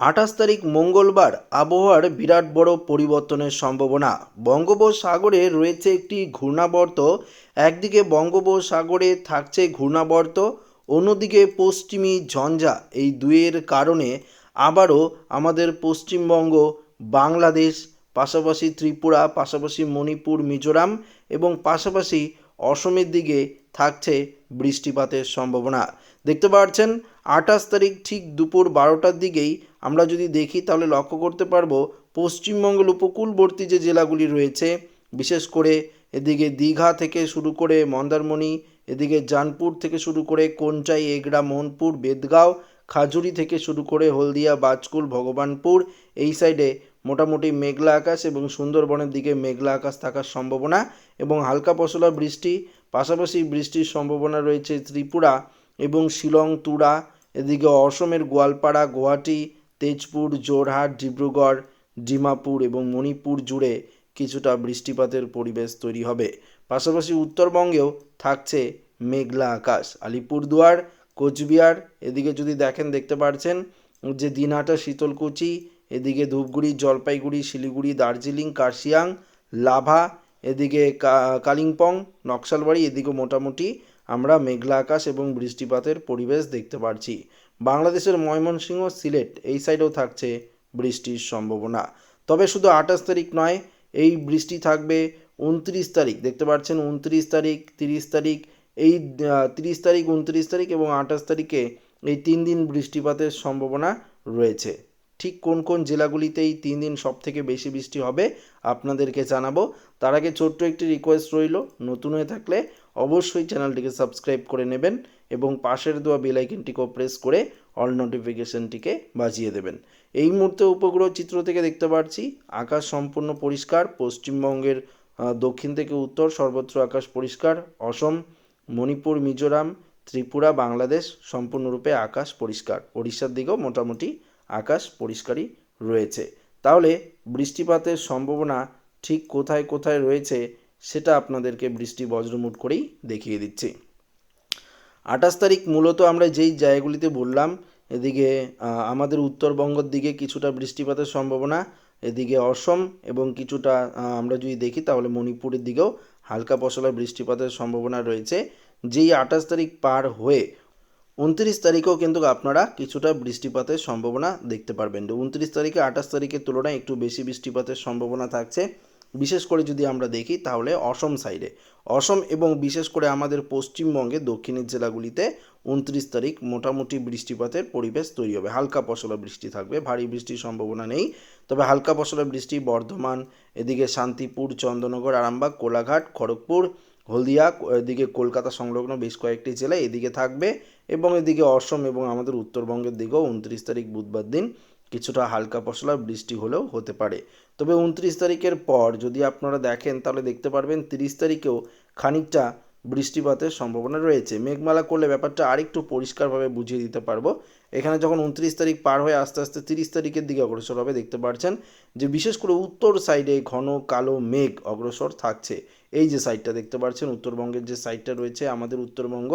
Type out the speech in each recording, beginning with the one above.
আঠাশ তারিখ মঙ্গলবার আবহাওয়ার বিরাট বড় পরিবর্তনের সম্ভাবনা। বঙ্গোপসাগরে রয়েছে একটি ঘূর্ণাবর্ত, একদিকে বঙ্গোপসাগরে থাকছে ঘূর্ণাবর্ত, অন্যদিকে পশ্চিমী ঝঞ্ঝা। এই দুয়ের কারণে আবারও আমাদের পশ্চিমবঙ্গ, বাংলাদেশ, পাশাপাশি ত্রিপুরা, পাশাপাশি মণিপুর, মিজোরাম এবং পাশাপাশি অসমের দিকে থাকছে বৃষ্টিপাতের সম্ভাবনা। দেখতে পাচ্ছেন, আঠাশ তারিখ ঠিক দুপুর বারোটার দিকেই আমরা যদি দেখি তাহলে লক্ষ্য করতে পারব পশ্চিমবঙ্গের উপকূলবর্তী যে জেলাগুলি রয়েছে, বিশেষ করে এদিকে দীঘা থেকে শুরু করে মন্দারমণি, এদিকে জানপুর থেকে শুরু করে কোনচাই, এগড়া, মোহনপুর, বেদগাঁও, খাজুরি থেকে শুরু করে হলদিয়া, বাজকুল, ভগবানপুর, এই সাইডে মোটামুটি মেঘলা আকাশ এবং সুন্দরবনের দিকে মেঘলা আকাশ থাকার সম্ভাবনা এবং হালকা পশলা বৃষ্টি, পাশাপাশি বৃষ্টির সম্ভাবনা রয়েছে ত্রিপুরা এবং শিলং, তুরা, এদিকে অসমের গোয়ালপাড়া, গুয়াহাটি, তেজপুর জোরহাট ডিব্রুগড়, ডিমাপুর এবং মণিপুর জুড়ে কিছুটা বৃষ্টিপাতের পরিবেশ তৈরি হবে। পাশাপাশি উত্তরবঙ্গেও থাকছে মেঘলা আকাশ। আলিপুরদুয়ার, কোচবিহার, এদিকে যদি দেখেন দেখতে পাচ্ছেন যে দিনহাটা, শীতলকুচি এদিকে ধূপগুড়ি, জলপাইগুড়ি, শিলিগুড়ি, দার্জিলিং, কার্শিয়াং, লাভা, এদিকে কালিম্পং, নকশালবাড়ি, এদিকে মোটামুটি আমরা মেঘলা আকাশ এবং বৃষ্টিপাতের পরিবেশ দেখতে পারছি। বাংলাদেশের ময়মনসিংহ সিলেট এই সাইডেও থাকছে বৃষ্টির সম্ভাবনা। তবে শুধু আঠাশ তারিখ নয়, এই বৃষ্টি থাকবে উনত্রিশ তারিখ। দেখতে পাচ্ছেন উনত্রিশ তারিখ, তিরিশ তারিখ, এই তিরিশ তারিখ, উনত্রিশ তারিখ এবং আঠাশ তারিখে এই তিন দিন বৃষ্টিপাতের সম্ভাবনা রয়েছে। ঠিক কোন কোন জেলাগুলিতে এই তিন দিন সব থেকে বেশি বৃষ্টি হবে আপনাদেরকে জানাব। তার আগে ছোট্ট একটি রিকোয়েস্ট রইল, নতুন হয়ে থাকলে অবশ্যই চ্যানেলটিকে সাবস্ক্রাইব করে নেবেন এবং পাশের দেওয়া বেল আইকনটিকেও প্রেস করে অল নোটিফিকেশনটিকে বাজিয়ে দেবেন। এই মুহূর্তে উপগ্রহ চিত্র থেকে দেখতে পাচ্ছি আকাশ সম্পূর্ণ পরিষ্কার, পশ্চিমবঙ্গের দক্ষিণ থেকে উত্তর, সর্বত্র আকাশ পরিষ্কার, অসম, মণিপুর, মিজোরাম, ত্রিপুরা, বাংলাদেশ সম্পূর্ণরূপে আকাশ পরিষ্কার। ওড়িশার দিকেও মোটামুটি আকাশ পরিষ্কারই রয়েছে। তাহলে বৃষ্টিপাতের সম্ভাবনা ঠিক কোথায় কোথায় রয়েছে সেটা আপনাদেরকে বৃষ্টি বজ্রমুট করেই দেখিয়ে দিচ্ছি। আঠাশ তারিখ মূলত আমরা যেই জায়গাগুলিতে বললাম, এদিকে আমাদের উত্তরবঙ্গের দিকে কিছুটা বৃষ্টিপাতের সম্ভাবনা, এদিকে অসম এবং কিছুটা আমরা যদি দেখি তাহলে মণিপুরের দিকেও হালকা পশলা বৃষ্টিপাতের সম্ভাবনা রয়েছে। যেই আঠাশ তারিখ পার হয়ে উনত্রিশ তারিখেও কিন্তু আপনারা কিছুটা বৃষ্টিপাতের সম্ভাবনা দেখতে পারবেন। উনত্রিশ তারিখে, আঠাশ তারিখের তুলনায় একটু বেশি বৃষ্টিপাতের সম্ভাবনা থাকছে। বিশেষ করে যদি আমরা দেখি, তাহলে অসম সাইডে। অসম এবং বিশেষ করে আমাদের পশ্চিমবঙ্গে দক্ষিণের জেলাগুলিতে উনত্রিশ তারিখ মোটামুটি বৃষ্টিপাতের পরিবেশ তৈরি হবে। হালকা পশলা বৃষ্টি থাকবে, ভারী বৃষ্টির সম্ভাবনা নেই। তবে হালকা পশলা বৃষ্টি বর্ধমান, এদিকে শান্তিপুর, চন্দ্রনগর, আরামবাগ, কোলাঘাট, খড়গপুর হলদিয়া, এদিকে কলকাতা সংলগ্ন বেশ কয়েকটি জেলা এদিকে থাকবে এবং এদিকে অসম এবং আমাদের উত্তরবঙ্গের দিকেও উনত্রিশ তারিখ বুধবার দিন কিছুটা হালকা পশলা বৃষ্টি হলেও হতে পারে। তবে উনত্রিশ তারিখের পর যদি আপনারা দেখেন তাহলে দেখতে পারবেন তিরিশ তারিখেও খানিকটা বৃষ্টিপাতের সম্ভাবনা রয়েছে। মেঘমালা করলে ব্যাপারটা আরেকটু পরিষ্কারভাবে বুঝিয়ে দিতে পারব। এখানে যখন উনত্রিশ তারিখ পার হয়ে আস্তে আস্তে তিরিশ তারিখের দিকে অগ্রসর হবে, দেখতে পাচ্ছেন যে বিশেষ করে উত্তর সাইডে ঘন কালো মেঘ অগ্রসর থাকছে। এই যে সাইডটা দেখতে পাচ্ছেন উত্তরবঙ্গের যে সাইডটা রয়েছে, আমাদের উত্তরবঙ্গ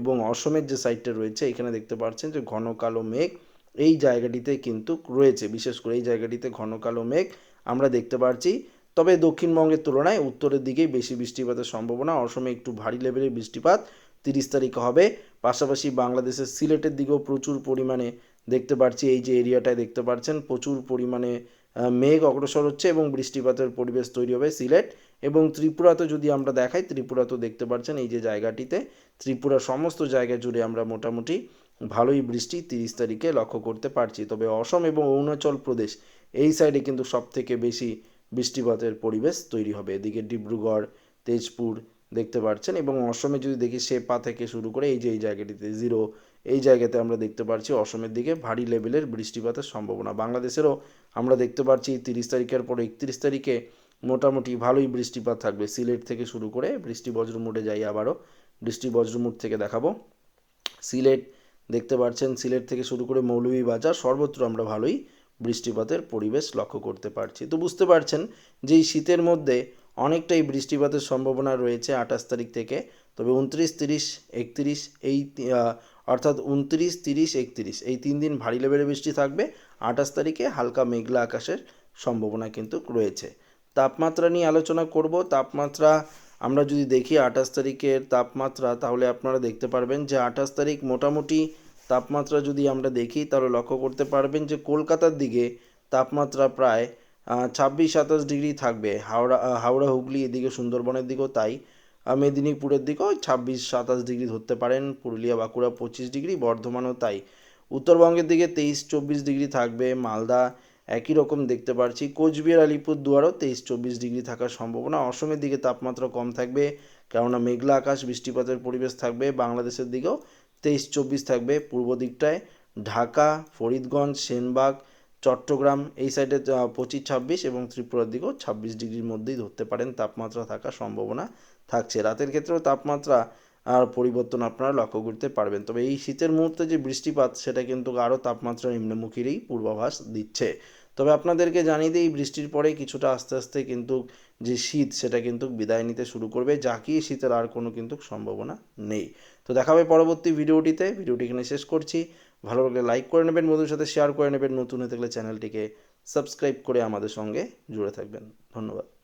এবং অসমের যে সাইডটা রয়েছে, এখানে দেখতে পাচ্ছেন যে ঘন কালো মেঘ এই জায়গাটিতে কিন্তু রয়েছে। বিশেষ করে এই জায়গাটিতে ঘন কালো মেঘ আমরা দেখতে পাচ্ছি তবে দক্ষিণবঙ্গের তুলনায় উত্তরের দিকেই বেশি বৃষ্টিপাতের সম্ভাবনা। অসমে একটু ভারী লেভেলের বৃষ্টিপাত তিরিশ তারিখে হবে। পাশাপাশি বাংলাদেশের সিলেটের দিকেও প্রচুর পরিমাণে দেখতে পাচ্ছি এই যে এরিয়াটায় দেখতে পাচ্ছেন প্রচুর পরিমাণে মেঘ অগ্রসর হচ্ছে এবং বৃষ্টিপাতের পরিবেশ তৈরি হবে সিলেট। এবং ত্রিপুরাতে যদি আমরা দেখাই, ত্রিপুরাতেও দেখতে পাচ্ছেন এই যে জায়গাটিতে, ত্রিপুরা সমস্ত জায়গা জুড়ে আমরা মোটামুটি ভালোই বৃষ্টি তিরিশ তারিখে লক্ষ্য করতে পারছি। তবে অসম এবং অরুণাচল প্রদেশ, এই সাইডে কিন্তু সব থেকে বেশি বৃষ্টিপাতের পরিবেশ তৈরি হবে। এদিকে ডিব্রুগড়, তেজপুর দেখতে পাচ্ছেন এবং অসমে যদি দেখি, সেপা থেকে শুরু করে এই যে এই জায়গাটিতে জিরো এই জায়গাতে আমরা দেখতে পাচ্ছি অসমের দিকে ভারী লেভেলের বৃষ্টিপাতের সম্ভাবনা। বাংলাদেশেরও আমরা দেখতে পাচ্ছি তিরিশ তারিখের পর একত্রিশ তারিখে মোটামুটি ভালোই বৃষ্টিপাত থাকবে। সিলেট থেকে শুরু করে বৃষ্টি বজ্রমুটে যাই আবারও। বৃষ্টি বজ্রমুট থেকে দেখাবো। সিলেট দেখতে পাচ্ছেন, সিলেট থেকে শুরু করে মৌলভীবাজার সর্বত্র আমরা ভালোই বৃষ্টিপাতের পরিবেশ লক্ষ্য করতে পারছি। তো বুঝতে পারছেন যে এই শীতের মধ্যে অনেকটাই বৃষ্টিপাতের সম্ভাবনা রয়েছে আঠাশ তারিখ থেকে। তবে উনত্রিশ, তিরিশ, একত্রিশ, এই অর্থাৎ উনত্রিশ, তিরিশ, একত্রিশ, এই তিন দিন ভারী লেভেলের বৃষ্টি থাকবে। আঠাশ তারিখে হালকা মেঘলা আকাশের সম্ভাবনা কিন্তু রয়েছে। তাপমাত্রা নিয়ে আলোচনা করব। তাপমাত্রা আমরা যদি দেখি আঠাশ তারিখের তাপমাত্রা, তাহলে আপনারা দেখতে পারবেন যে আঠাশ তারিখ মোটামুটি তাপমাত্রা যদি আমরা দেখি, তাহলে লক্ষ্য করতে পারবেন যে কলকাতার দিকে তাপমাত্রা প্রায় ছাব্বিশ, সাতাশ ডিগ্রি থাকবে। হাওড়া হাওড়া, হুগলি এদিকে সুন্দরবনের দিকেও তাই। মেদিনীপুরের দিকেও ছাব্বিশ, সাতাশ ডিগ্রি ধরতে পারেন। পুরুলিয়া, বাঁকুড়া পঁচিশ ডিগ্রি, বর্ধমানও তাই। উত্তরবঙ্গের দিকে তেইশ, চব্বিশ ডিগ্রি থাকবে। মালদা একই রকম দেখতে পারছি। কোচবিহার আলিপুর দুয়ারও তেইশ, চব্বিশ ডিগ্রি থাকার সম্ভাবনা। অসমের দিকে তাপমাত্রা কম থাকবে, কেননা মেঘলা আকাশ, বৃষ্টিপাতের পরিবেশ থাকবে। বাংলাদেশের দিকেও তেইশ, চব্বিশ থাকবে। পূর্ব দিকটায় ঢাকা, ফরিদগঞ্জ, সেনবাগ, চট্টগ্রাম এই সাইডে পঁচিশ, ছাব্বিশ এবং ত্রিপুরার দিকেও ছাব্বিশ ডিগ্রির মধ্যেই ধরতে পারেন তাপমাত্রা থাকার সম্ভাবনা থাকছে। রাতের ক্ষেত্রেও তাপমাত্রা, আর পরিবর্তন আপনারা লক্ষ্য করতে পারবেন। তবে এই শীতের মুহূর্তে যে বৃষ্টিপাত, সেটা কিন্তু আরও তাপমাত্রা নিম্নমুখীরই পূর্বাভাস দিচ্ছে। তবে আপনাদেরকে জানিয়ে দিই বৃষ্টির পরে কিছুটা আস্তে আস্তে কিন্তু যে শীত, সেটা কিন্তু বিদায় নিতে শুরু করবে। জাকিয়ে শীতের আর কোনো কিন্তু সম্ভাবনা নেই। তো দেখা হবে পরবর্তী ভিডিওটিতে। ভিডিওটি এখানে শেষ করছি। ভালো লাগলে লাইক করে নেবেন বন্ধুর সাথে শেয়ার করে নেবেন। নতুন হয়ে থাকলে চ্যানেলটিকে সাবস্ক্রাইব করে আমাদের সঙ্গে জুড়ে থাকবেন। ধন্যবাদ।